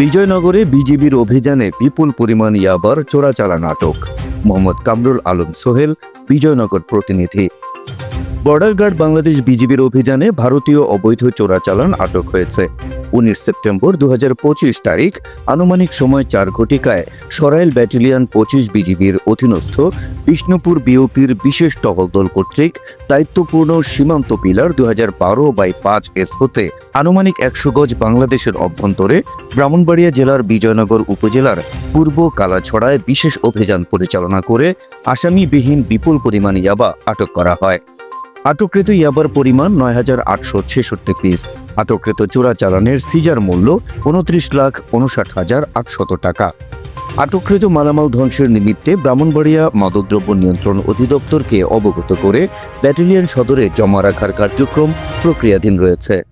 বিজয়নগরে বিজিবির অভিযানে বিপুল পরিমাণ ইয়াবার চোরাচালান আটক মোহাম্মদ কামরুল আলম সোহেল, বিজয়নগর প্রতিনিধি। বর্ডার গার্ড বাংলাদেশ বিজিবির অভিযানে ভারতীয় অবৈধ চোরাচালান আটক হয়েছে। উনিশ সেপ্টেম্বর দু হাজার পঁচিশ তারিখ, আনুমানিক সময় চার ঘটিকায় সরাইল ব্যাটালিয়ন পঁচিশ বিজিবির অধীনস্থ বিষ্ণুপুর বিওপির বিশেষ টহল দল কর্তৃক দায়িত্বপূর্ণ সীমান্ত পিলার দু হাজার বারো বাই পাঁচ এস হতে আনুমানিক একশো গজ বাংলাদেশের অভ্যন্তরে ব্রাহ্মণবাড়িয়া জেলার বিজয়নগর উপজেলার পূর্ব কালাছড়ায় বিশেষ অভিযান পরিচালনা করে আসামিবিহীন বিপুল পরিমাণ ইয়াবা আটক করা হয়। আটককৃত ইয়াবার পরিমাণ নয় হাজার আটশো ছেষট্টি পিস। আটককৃত চোরাচালানের সিজার মূল্য উনত্রিশ লাখ উনষাট হাজার আটশত টাকা। আটককৃত মালামাল ধ্বংসের নিমিত্তে ব্রাহ্মণবাড়িয়া মাদকদ্রব্য নিয়ন্ত্রণ অধিদপ্তরকে অবগত করে ব্যাটালিয়ন সদরে জমা রাখার কার্যক্রম প্রক্রিয়াধীন রয়েছে।